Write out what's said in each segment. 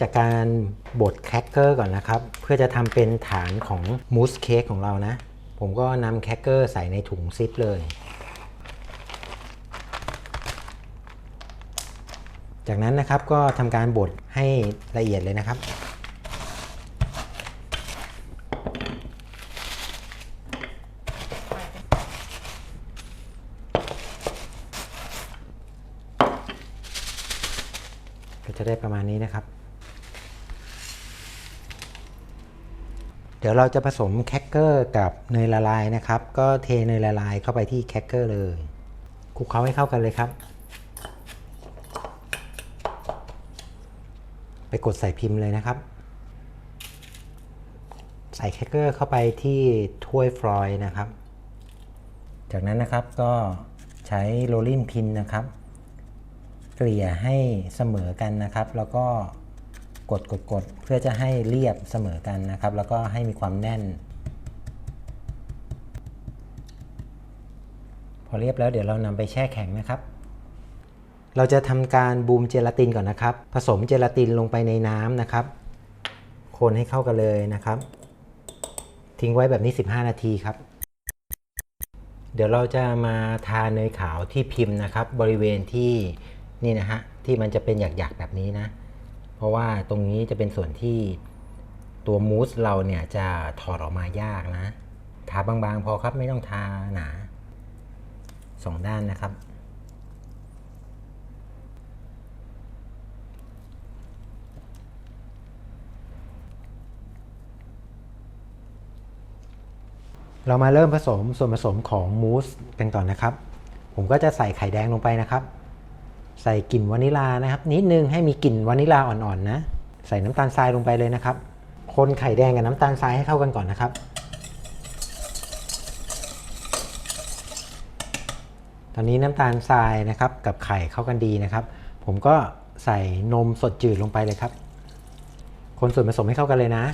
จากการบดแครกเกอร์ก่อนนะครับ เพื่อจะทำเป็นฐานของมูสเค้กของเรานะ ผมก็นำแครกเกอร์ใส่ในถุงซิปเลย จากนั้นนะครับก็ทำการบดให้ละเอียดเลยนะครับก็จะได้ประมาณนี้นะครับ ดี๋ยวเราจะผสมแครกเกอร์กับเนยละลายนะครับ ก็เทเนยละลายเข้าไปที่แครกเกอร์เลยคลุกเคล้าให้เข้ากันเลยครับ ไปกดใส่พิมพ์เลยนะครับ ใส่แครกเกอร์เข้าไปที่ถ้วยฟลอยล์นะครับ จากนั้นนะครับก็ใช้โรลลิ่งพินนะครับ เกลี่ยให้เสมอกันนะครับ แล้วก็ กดกดกดเพื่อจะให้เรียบเสมอกันนะครับ แล้วก็ให้มีความแน่น พอเรียบแล้วเดี๋ยวเรานำไปแช่แข็งนะครับ เราจะทำการบูมเจลาตินก่อนนะครับ ผสมเจลาตินลงไปในน้ำนะครับ คนให้เข้ากันเลยนะครับ ทิ้งไว้แบบนี้ 15 นาทีครับเดี๋ยวเราจะมาทาเนยขาวที่พิมพ์นะครับ บริเวณที่นี่นะฮะที่มันจะเป็นหยักๆแบบนี้นะ ราะว่าตรงนี้จะเป็นส่วนที่ตัวมูสเราเนี่ยจะถอดออกมายากนะทาบางๆ พอครับไม่ต้องทาหนาสองด้านนะครับ เรามาเริ่มผสมส่วนผสมของมูสกันก่อนนะครับ ผมก็จะใส่ไข่แดงลงไปนะครับ ใส่กลิ่นวานิลานะครับ นิดนึงให้มีกลิ่นวานิลาอ่อนๆนะใส่น้ำตาลทรายลงไปเลยนะครับ คนไข่แดงกับน้ำตาลทรายให้เข้ากันก่อนนะครับ ตอนนี้น้ำตาลทรายนะครับกับไข่เข้ากันดีนะครับ ผมก็ใส่นมสดจืดลงไปเลยครับ คนส่วนผสมให้เข้ากันเลยนะ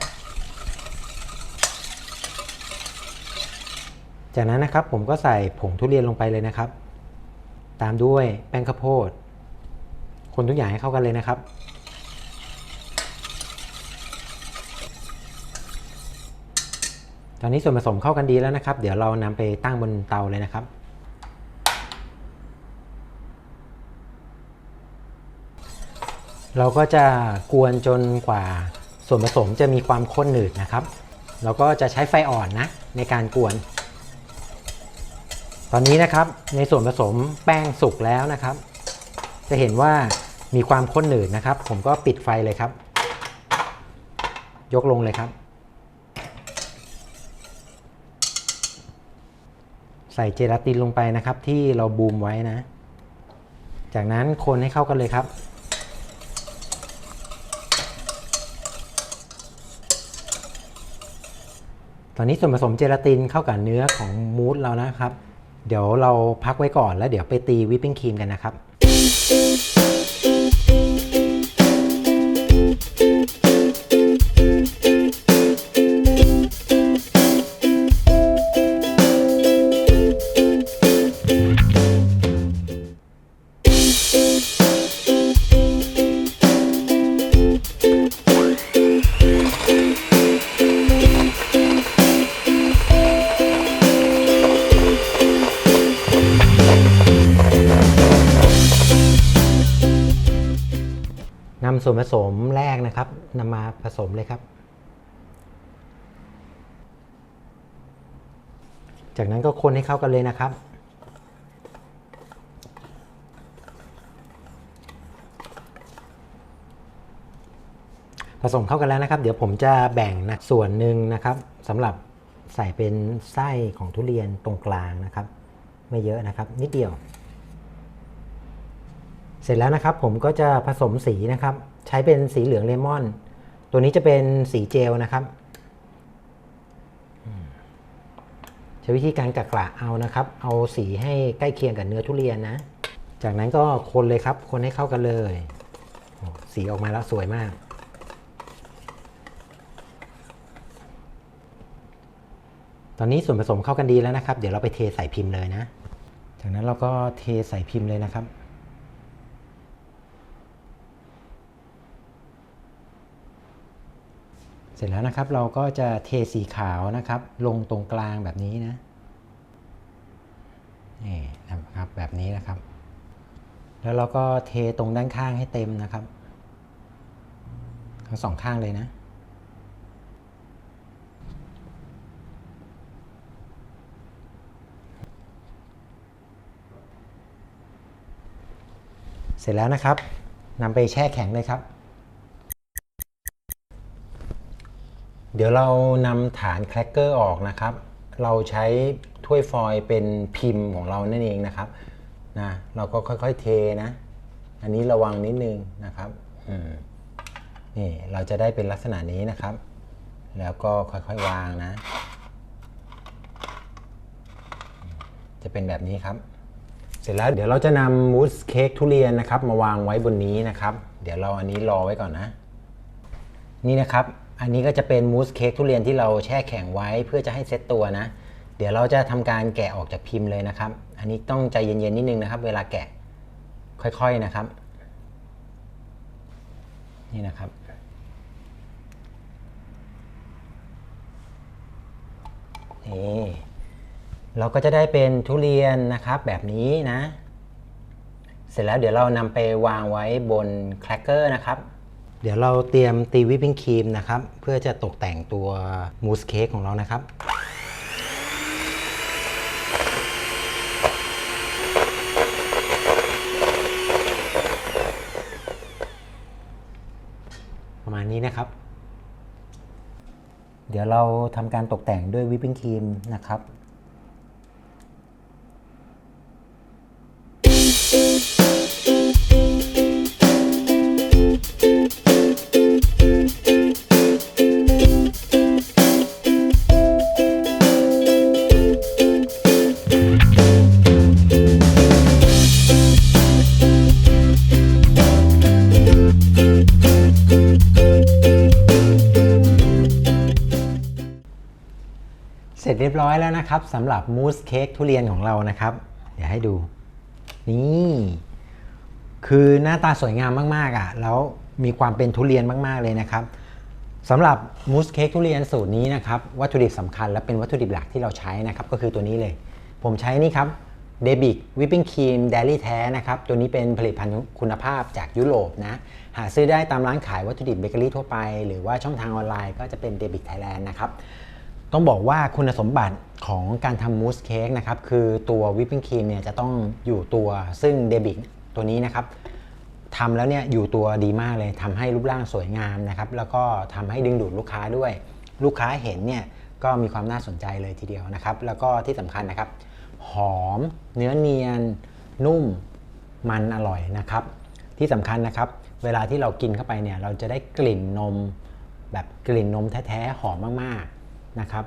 จากนั้นนะครับผมก็ใส่ผงทุเรียนลงไปเลยนะครับ ตามด้วยแป้งข้าวโพด คนทุกอย่างให้เข้ากันเลยนะครับ ตอนนี้ส่วนผสมเข้ากันดีแล้วนะครับ เดี๋ยวเรานำไปตั้งบนเตาเลยนะครับเราก็จะกวนจนกว่าส่วนผสมจะมีความข้นหนืดนะครับ เราก็จะใช้ไฟอ่อนนะในการกวน ตอนนี้นะครับในส่วนผสมแป้งสุกแล้วนะครับ จะเห็นว่ามีความข้นหนืดนะครับ ผมก็ปิดไฟเลยครับ ยกลงเลยครับ ใส่เจลาตินลงไปนะครับ ที่เราบูมไว้นะ จากนั้นคนให้เข้ากันเลยครับตอนนี้ส่วนผสมเจลาตินเข้ากับเนื้อของมูสเรานะครับ เดี๋ยวเราพักไว้ก่อนแล้วเดี๋ยวไปตีวิปปิ้งครีมกันนะครับ นำส่วนผสมแรกนะครับนำมาผสมเลยครับ จากนั้นก็คนให้เข้ากันเลยนะครับ ผสมเข้ากันแล้วนะครับ เดี๋ยวผมจะแบ่งนะส่วนหนึ่งนะครับสำหรับใส่เป็นไส้ของทุเรียนตรงกลางนะครับ ไม่เยอะนะครับ นิดเดียว เสร็จแล้วนะครับผมก็จะผสมสีนะครับ ใช้เป็นสีเหลืองเลมอน ตัวนี้จะเป็นสีเจลนะครับใช้วิธีการกักกระเอานะครับ เอาสีให้ใกล้เคียงกับเนื้อทุเรียนนะ จากนั้นก็คนเลยครับ คนให้เข้ากันเลย สีออกมาแล้วสวยมาก ตอนนี้ส่วนผสมเข้ากันดีแล้วนะครับ เดี๋ยวเราไปเทใส่พิมพ์เลยนะ จากนั้นเราก็เทใส่พิมพ์เลยนะครับ สร็จแล้วนะครับเราก็จะเทสีขาวนะครับ ลงตรงกลางแบบนี้นะนี่นะครับแบบนี้นะครับ แล้วเราก็เทตรงด้านข้างให้เต็มนะครับทั้งสองข้างเลยนะเสร็จแล้วนะครับนำไปแช่แข็งเลยครับ ดี๋ยวเรานำฐานแครกเกอร์ออกนะครับ เราใช้ถ้วยฟอยล์เป็นพิมพ์ของเรานั่นเองนะครับนะเราก็ค่อยๆเทนะ อันนี้ระวังนิดนึงนะครับนี่เราจะได้เป็นลักษณะนี้นะครับ แล้วก็ค่อยๆวางนะ จะเป็นแบบนี้ครับ เสร็จแล้วเดี๋ยวเราจะนำมูสเค้กทุเรียนนะครับ มาวางไว้บนนี้นะครับ เดี๋ยวเราอันนี้รอไว้ก่อนนะ นี่นะครับ อันนี้ก็จะเป็นมูสเค้กทุเรียนที่เราแช่แข็งไว้เพื่อจะให้เซตตัวนะ เดี๋ยวเราจะทำการแกะออกจากพิมพ์เลยนะครับ อันนี้ต้องใจเย็นๆนิดนึงนะครับ เวลาแกะค่อยๆนะครับ นี่นะครับนี่เราก็จะได้เป็นทุเรียนนะครับแบบนี้นะ เสร็จแล้วเดี๋ยวเรานำไปวางไว้บนแครกเกอร์นะครับ เดี๋ยวเราเตรียมตีวิปปิ้งครีมนะครับ เพื่อจะตกแต่งตัวมูสเค้กของเรานะครับประมาณนี้นะครับ เดี๋ยวเราทำการตกแต่งด้วยวิปปิ้งครีมนะครับ ร็จเรียบร้อยแล้วนะครับสำหรับมูสเค้กทุเรียนของเรานะครับ เดี๋ยวให้ดู นี่คือหน้าตาสวยงามมากๆอะ แล้วมีความเป็นทุเรียนมาก ๆเลยนะครับสำหรับมูสเค้กทุเรียนสูตรนี้นะครับวัตถุดิบสำคัญและเป็นวัตถุดิบหลักที่เราใช้นะครับ ก็คือตัวนี้เลย ผมใช้นี่ครับเดบิกวิปปิ้งครีมเดลี่แท้นะครับ ตัวนี้เป็นผลิตภัณฑ์คุณภาพจากยุโรปนะ หาซื้อได้ตามร้านขายวัตถุดิบเบเกอรี่ทั่วไป หรือว่าช่องทางออนไลน์ก็จะเป็นเดบิกไทยแลนด์นะครับ ต้องบอกว่าคุณสมบัติของการทำมูสเค้กนะครับคือตัววิปปิ้งครีมเนี่ยจะต้องอยู่ตัวซึ่งเดบิกตัวนี้นะครับทำแล้วเนี่ยอยู่ตัวดีมากเลยทำให้รูปร่างสวยงามนะครับแล้วก็ทำให้ดึงดูดลูกค้าด้วย ลูกค้าเห็นเนี่ยก็มีความน่าสนใจเลยทีเดียวนะครับ แล้วก็ที่สำคัญนะครับ หอมเนื้อเนียน นุ่มมันอร่อยนะครับ ที่สำคัญนะครับ เวลาที่เรากินเข้าไปเนี่ยเราจะได้กลิ่นนม แบบกลิ่นนมแท้ๆหอมมากๆ นะครับ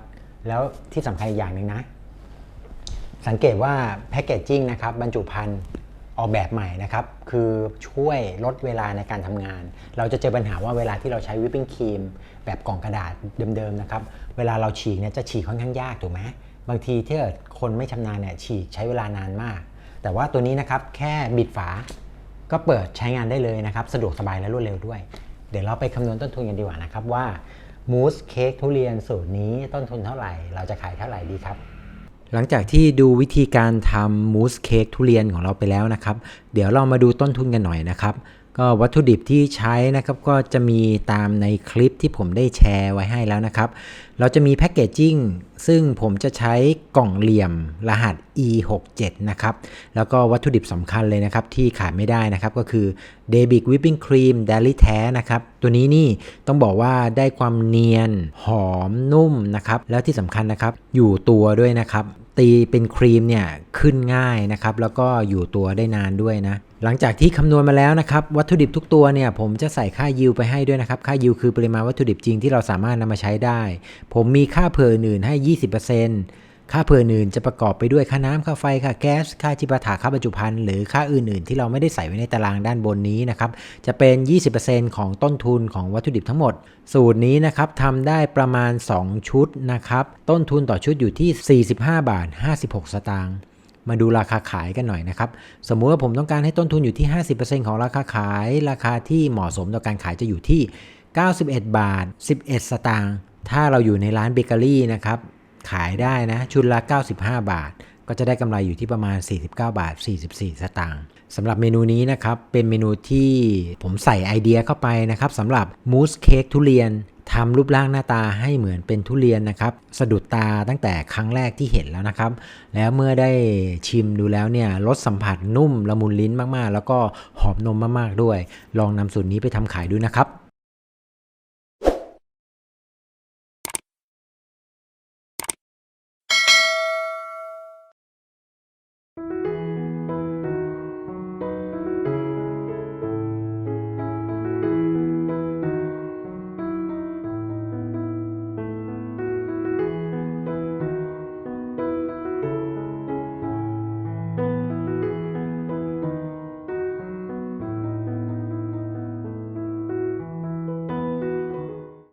แล้วที่สำคัญอีกอย่างหนึ่งนะ สังเกตว่าแพคเกจจิ้งนะครับบรรจุภัณฑ์ออกแบบใหม่นะครับ คือช่วยลดเวลาในการทำงาน เราจะเจอปัญหาว่าเวลาที่เราใช้วิปปิ้งครีมแบบกล่องกระดาษเดิมๆนะครับ เวลาเราฉีกเนี่ยจะฉีกค่อนข้างยากถูกไหมบางทีถ้าคนไม่ชำนาญเนี่ยฉีกใช้เวลานานมาก แต่ว่าตัวนี้นะครับแค่บิดฝาก็เปิดใช้งานได้เลยนะครับ สะดวกสบายและรวดเร็วด้วย เดี๋ยวเราไปคำนวณต้นทุนกันดีกว่านะครับว่า มูสเค้กทุเรียนสูตรนี้ต้นทุนเท่าไหร่ เราจะขายเท่าไหร่ดีครับ หลังจากที่ดูวิธีการทำมูสเค้กทุเรียนของเราไปแล้วนะครับ เดี๋ยวเรามาดูต้นทุนกันหน่อยนะครับ ก็วัตถุดิบที่ใช้นะครับก็จะมีตามในคลิปที่ผมได้แชร์ไว้ให้แล้วนะครับ เราจะมีแพคเกจจิ้งซึ่งผมจะใช้กล่องเหลี่ยมรหัส E67 นะครับ แล้วก็วัตถุดิบสำคัญเลยนะครับ ที่ขาดไม่ได้นะครับ ก็คือ d e b i c Whipping Cream d a l y แท้นะครับ ตัวนี้นี่ต้องบอกว่าได้ความเนียน หอมนุ่มนะครับ แล้วที่สำคัญนะครับ อยู่ตัวด้วยนะครับ ตีเป็นครีมเนี่ยขึ้นง่ายนะครับแล้วก็อยู่ตัวได้นานด้วยนะ หลังจากที่คำนวณมาแล้วนะครับวัตถุดิบทุกตัวเนี่ยผมจะใส่ค่ายิวไปให้ด้วยนะครับ ค่ายิวคือปริมาณวัตถุดิบจริงที่เราสามารถนำมาใช้ได้ ผมมีค่าเผื่ออื่นให้ 20% ค่าเผื่ออื่นจะประกอบไปด้วยค่าน้ำค่าไฟค่าแก๊สค่าจิปาถะค่าบรรจุภัณฑ์หรือค่าอื่นๆ ที่เราไม่ได้ใส่ไว้ในตารางด้านบนนี้นะครับจะเป็น 20%ของต้นทุนของวัตถุดิบทั้งหมด สูตรนี้นะครับทำได้ประมาณ 2 ชุดนะครับต้นทุนต่อชุดอยู่ที่ 45 บาท 56 สตางค์มาดูราคาขายกันหน่อยนะครับ สมมุติว่าผมต้องการให้ต้นทุนอยู่ที่ 50%ของราคาขาย ราคาที่เหมาะสมต่อการขายจะอยู่ที่ 91 บาท 11 สตางค์ ถ้าเราอยู่ในร้านเบเกอรี่นะครับ ขายได้นะชุดละ 95 บาท ก็จะได้กำไรอยู่ที่ประมาณ 49 บาท 44 สตางค์สำหรับเมนูนี้นะครับ เป็นเมนูที่ผมใส่ไอเดียเข้าไปนะครับสำหรับมูสเค้กทุเรียนทำรูปร่างหน้าตาให้เหมือนเป็นทุเรียนนะครับสะดุดตาตั้งแต่ครั้งแรกที่เห็นแล้วนะครับ แล้วเมื่อได้ชิมดูแล้วเนี่ยรสสัมผัสนุ่มละมุนลิ้นมากๆ แล้วก็หอมนมมากๆด้วย ลองนำสูตรนี้ไปทำขายดูนะครับ